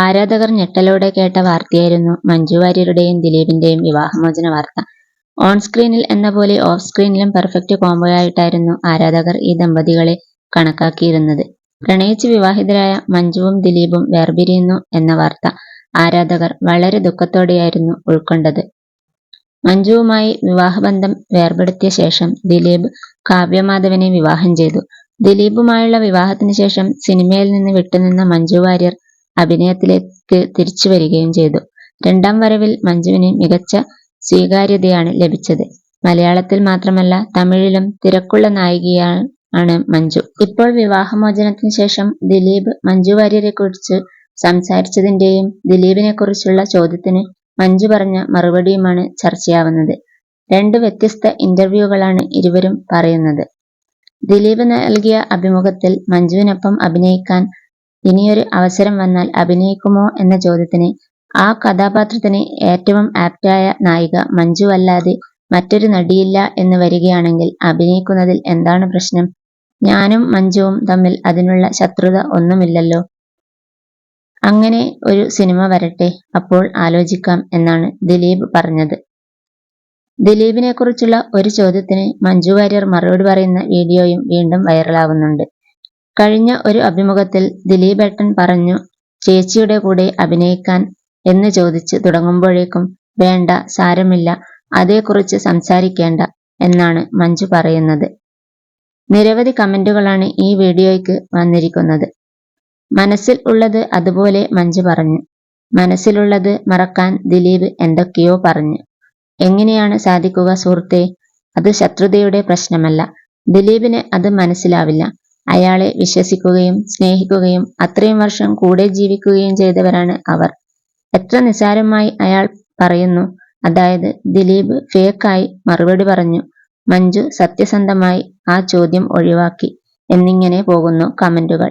ആരാധകർ ഞെട്ടലോടെ കേട്ട വാർത്തയായിരുന്നു മഞ്ജു വാര്യരുടെയും ദിലീപിന്റെയും വിവാഹമോചന വാർത്ത. ഓൺ സ്ക്രീനിൽ എന്ന പോലെ ഓഫ് സ്ക്രീനിലും പെർഫെക്റ്റ് കോംബോയായിട്ടായിരുന്നു ആരാധകർ ഈ ദമ്പതികളെ കണക്കാക്കിയിരുന്നത്. പ്രണയിച്ച് വിവാഹിതരായ മഞ്ജുവും ദിലീപും വേർപിരിയുന്നു എന്ന വാർത്ത ആരാധകർ വളരെ ദുഃഖത്തോടെയായിരുന്നു ഉൾക്കൊണ്ടത്. മഞ്ജുവുമായി വിവാഹബന്ധം വേർപെടുത്തിയ ശേഷം ദിലീപ് കാവ്യമാധവനെ വിവാഹം ചെയ്തു. ദിലീപുമായുള്ള വിവാഹത്തിന് ശേഷം സിനിമയിൽ നിന്ന് വിട്ടുനിന്ന മഞ്ജു വാര്യർ അഭിനയത്തിലേക്ക് തിരിച്ചു വരികയും ചെയ്തു. രണ്ടാം വരവിൽ മഞ്ജുവിന് മികച്ച സ്വീകാര്യതയാണ് ലഭിച്ചത്. മലയാളത്തിൽ മാത്രമല്ല തമിഴിലും തിരക്കുള്ള നായികയാണ് മഞ്ജു. ഇപ്പോൾ വിവാഹമോചനത്തിന് ശേഷം ദിലീപ് മഞ്ജു വാര്യരെ കുറിച്ച് സംസാരിച്ചതിന്റെയും ദിലീപിനെ കുറിച്ചുള്ള ചോദ്യത്തിന് മഞ്ജു പറഞ്ഞ മറുപടിയുമാണ് ചർച്ചയാവുന്നത്. രണ്ട് വ്യത്യസ്ത ഇന്റർവ്യൂകളാണ് ഇരുവരും പറയുന്നത്. ദിലീപ് നൽകിയ അഭിമുഖത്തിൽ മഞ്ജുവിനൊപ്പം അഭിനയിക്കാൻ ഇനിയൊരു അവസരം വന്നാൽ അഭിനയിക്കുമോ എന്ന ചോദ്യത്തിന് ആ കഥാപാത്രത്തിന് ഏറ്റവും ആപ്റ്റായ നായിക മഞ്ജു അല്ലാതെ മറ്റൊരു നടിയില്ല എന്ന് വരികയാണെങ്കിൽ അഭിനയിക്കുന്നതിൽ എന്താണ് പ്രശ്നം? ഞാനും മഞ്ജുവും തമ്മിൽ അതിനുള്ള ശത്രുത ഒന്നുമില്ലല്ലോ. അങ്ങനെ ഒരു സിനിമ വരട്ടെ അപ്പോൾ ആലോചിക്കാം എന്നാണ് ദിലീപ് പറഞ്ഞത്. ദിലീപിനെ കുറിച്ചുള്ള ഒരു ചോദ്യത്തിന് മഞ്ജു വാര്യർ മറുപടി പറയുന്ന വീഡിയോയും വീണ്ടും വൈറലാവുന്നുണ്ട്. കഴിഞ്ഞ ഒരു അഭിമുഖത്തിൽ ദിലീപേട്ടൻ പറഞ്ഞു ചേച്ചിയുടെ കൂടെ അഭിനയിക്കാൻ എന്ന് ചോദിച്ച് തുടങ്ങുമ്പോഴേക്കും വേണ്ട സാരമില്ല അതേക്കുറിച്ച് സംസാരിക്കേണ്ട എന്നാണ് മഞ്ജു പറയുന്നത്. നിരവധി കമന്റുകളാണ് ഈ വീഡിയോയ്ക്ക് വന്നിരിക്കുന്നത്. മനസ്സിൽ ഉള്ളത് അതുപോലെ മഞ്ജു പറഞ്ഞു. മനസ്സിലുള്ളത് മറക്കാൻ ദിലീപ് എന്തൊക്കെയോ പറഞ്ഞു. എങ്ങനെയാണ് സാധിക്കുക സുഹൃത്തെ അത് ശത്രുതയുടെ പ്രശ്നമല്ല. ദിലീപിന് അത് മനസ്സിലാവില്ല. അയാളെ വിശ്വസിക്കുകയും സ്നേഹിക്കുകയും അത്രയും വർഷം കൂടെ ജീവിക്കുകയും ചെയ്തവരാണ് അവർ. എത്ര നിസാരമായി അയാൾ പറയുന്നു. അതായത് ദിലീപ് ഫേക്കായി മറുപടി പറഞ്ഞു മഞ്ജു സത്യസന്ധമായി ആ ചോദ്യം ഒഴിവാക്കി എന്നിങ്ങനെ പോകുന്നു കമന്റുകൾ.